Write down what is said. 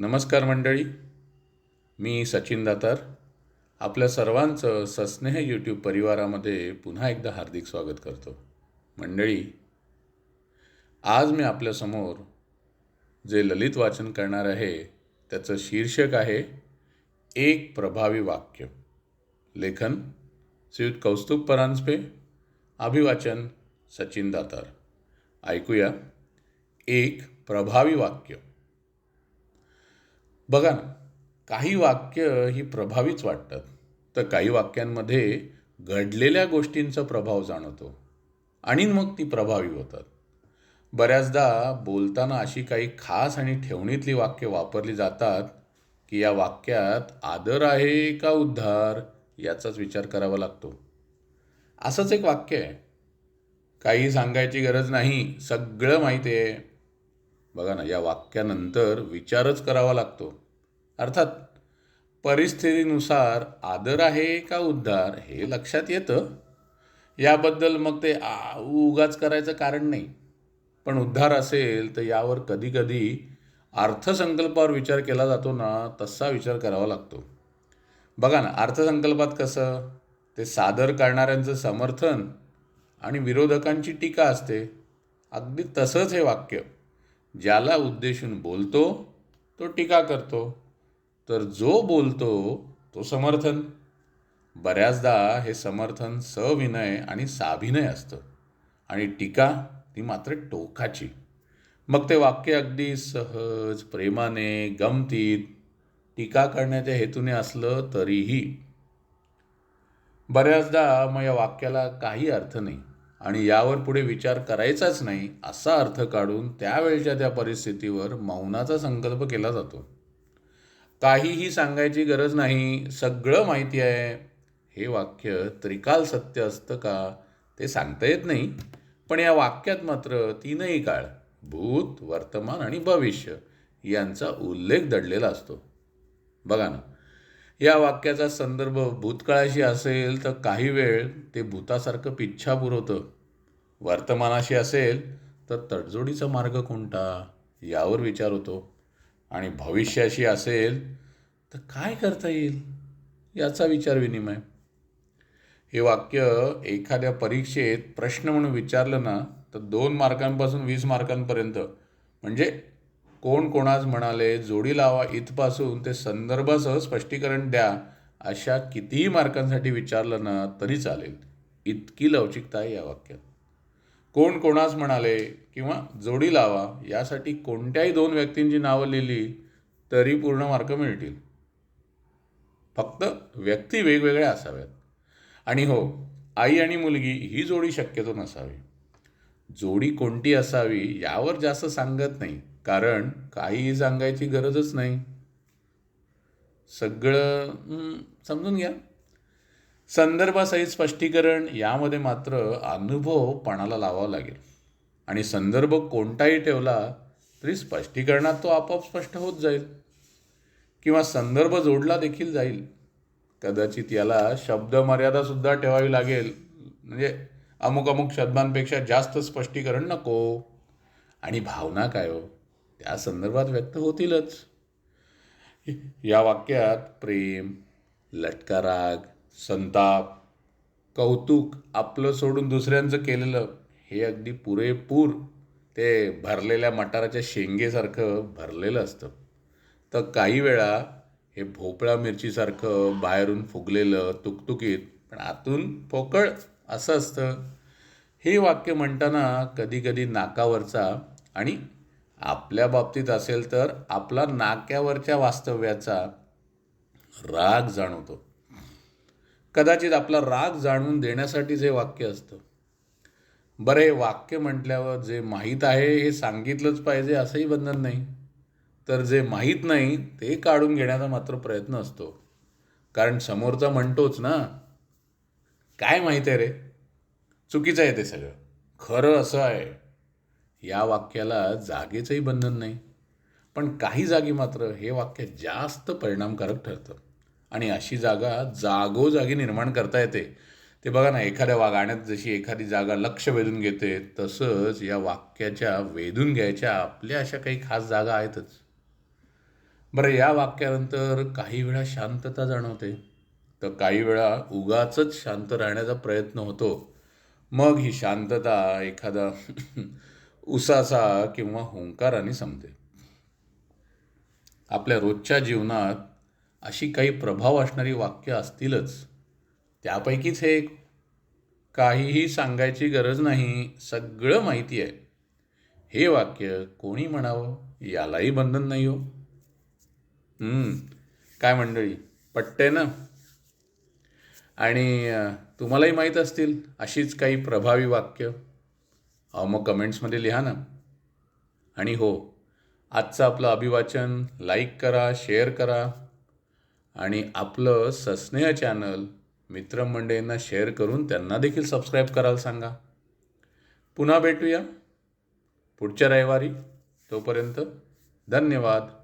नमस्कार मंडळी मी सचिन दातार. आपल्या सर्वांचं सस्नेह यूट्यूब परिवारामध्ये पुन्हा एकदा हार्दिक स्वागत करतो. मंडळी आज मी आपल्यासमोर जे ललित वाचन करणार आहे त्याचं शीर्षक आहे एक प्रभावी वाक्य. लेखन श्रीयुत कौस्तुभ परांजपे अभिवाचन सचिन दातार. ऐकूया एक प्रभावी वाक्य. बघा ना काही वाक्य ही प्रभावीच वाटतात. तर काही वाक्यांमध्ये घडलेल्या गोष्टींचा प्रभाव जाणवतो आणि मग ती प्रभावी होतात. बऱ्याचदा बोलताना अशी काही खास आणि ठेवणीतली वाक्य वापरली जातात की या वाक्यात आदर आहे का उद्धार याचाच विचार करावा लागतो. असंच एक वाक्य आहे. काही सांगायची गरज नाही सगळं माहिती आहे. बघा ना या वाक्यानंतर विचारच करावा लागतो. अर्थात परिस्थितीनुसार आदर आहे का उद्धार हे लक्षात येतं. याबद्दल मग ते आ उगाच करायचं कारण नाही. पण उद्धार असेल तर यावर कधीकधी अर्थसंकल्पावर विचार केला जातो ना तसा विचार करावा लागतो. बघा ना अर्थसंकल्पात कसं ते सादर करणाऱ्यांचं समर्थन आणि विरोधकांची टीका असते. अगदी तसंच हे वाक्य. ज्याला उद्देशून बोलतो तो टीका करतो. तर जो बोलतो तो समर्थन. बऱ्याचदा हे समर्थन सविनय आणि साभिनय असतं. आणि टीका ती मात्र टोकाची. मग ते वाक्य अगदी सहज प्रेमाने गमतीत टीका करण्याच्या हेतूने असलं तरीही. बऱ्याचदा मग या वाक्याला काही अर्थ नाही. आणि यावर पुढे विचार करायचाच नाही असा अर्थ काढून त्यावेळच्या त्या परिस्थितीवर मौनाचा संकल्प केला जातो. काहीही सांगायची गरज नाही सगळं माहिती आहे. हे वाक्य त्रिकाल सत्य असतं का ते सांगता येत नाही. पण या वाक्यात मात्र तीनही काळ भूत वर्तमान आणि भविष्य यांचा उल्लेख दडलेला असतो. बघा ना या वाक्याचा संदर्भ भूतकाळाशी असेल तर काही वेळ ते भूतासारखं पिच्छा पुरवतं वर्तमानाशी असेल तर तडजोडीचा मार्ग कोणता? यावर विचार होतो. आणि भविष्याशी असेल तर काय करता येईल? याचा विचार विनिमय. हे वाक्य एखाद्या परीक्षेत प्रश्न म्हणून विचारलं ना तर दोन मार्कांपासून वीस मार्कांपर्यंत. म्हणजे कोण कोणास म्हणाले जोडी लावा इथपासून ते संदर्भासह स्पष्टीकरण द्या अशा कितीही मार्कांसाठी विचारलं ना तरी चालेल. इतकी लवचिकता आहे या वाक्यात. कोण कोणास म्हणाले किंवा जोडी लावा यासाठी कोणत्याही दोन व्यक्तींची नावं लिहिली तरी पूर्ण मार्क मिळतील. फक्त व्यक्ती वेगवेगळ्या असाव्यात. आणि हो आई आणि मुलगी ही जोडी शक्यतो नसावी. जोडी कोणती असावी यावर जास्त सांगत नाही कारण काहीही सांगायची गरजच नाही. सगळं समजून घ्या. संदर्भासहित स्पष्टीकरण यामध्ये मात्र अनुभव पणाला लावावा लागेल. आणि संदर्भ कोणताही ठेवला तरी स्पष्टीकरणात तो आपोआप स्पष्ट होत जाईल. किंवा संदर्भ जोडला देखील जाईल. कदाचित याला शब्दमर्यादासुद्धा ठेवावी लागेल. म्हणजे अमुक अमुक शब्दांपेक्षा जास्त स्पष्टीकरण नको. आणि भावना काय हो? त्या संदर्भात व्यक्त होतीलच. या वाक्यात प्रेम लटका राग संताप कौतुक आपलं सोडून दुसऱ्यांचं केलेलं हे अगदी पुरेपूर ते भरलेल्या मटाराच्या शेंगेसारखं भरलेलं असतं. तर काही वेळा हे भोपळा मिरचीसारखं बाहेरून फुगलेलं तुकतुकीत पण आतून पोकळ असं असतं. हे वाक्य म्हणताना कधी कधी नाकावरचा आणि आपल्या बाबतीत असेल तर आपला नाक्यावरच्या वास्तव्याचा राग जाणवतो. कदाचित आपला राग जाणून देण्यासाठी जे वाक्य असतं. बरं हे वाक्य म्हटल्यावर जे माहीत आहे हे सांगितलंच पाहिजे असंही बंधन नाही. तर जे माहीत नाही ते काढून घेण्याचा मात्र प्रयत्न असतो. कारण समोरचा म्हणतोच ना काय माहीत आहे रे? चुकीचं आहे ते सगळं. खरं असं आहे. या वाक्याला जागेचंही बंधन नाही. पण काही जागी मात्र हे वाक्य जास्त परिणामकारक ठरतं. आणि अशी जागा जागोजागी निर्माण करता येते. ते बघा ना एखाद्या वा गाण्यात जशी एखादी जागा लक्ष वेधून घेते तसंच या वाक्याच्या वेधून घ्यायच्या आपल्या अशा काही खास जागा आहेतच. बरं या वाक्यानंतर काही वेळा शांतता जाणवते. तर काही वेळा उगाचच शांत राहण्याचा प्रयत्न होतो. मग ही शांतता एखादा उसासा किंवा हुंकाराने संपते. आपल्या रोजच्या जीवनात अशी काही प्रभाव असणारी वाक्य असतीलच. त्यापैकीच हे काहीही सांगायची गरज नाही सगळं माहिती आहे. हे वाक्य कोणी म्हणावं यालाही बंधन नाही हो. काय मंडळी पटते ना? आणि तुम्हालाही माहीत असतील अशीच काही प्रभावी वाक्य. अहो मग कमेंट्समध्ये लिहा ना. आणि हो आजचं आपलं अभिवाचन लाईक करा शेअर करा. आणि आपलं सस्नेह चॅनल मित्रमंडळींना शेअर करून त्यांना देखील सबस्क्राईब करायला सांगा. पुन्हा भेटूया. पुढच्या रविवारी तोपर्यंत धन्यवाद.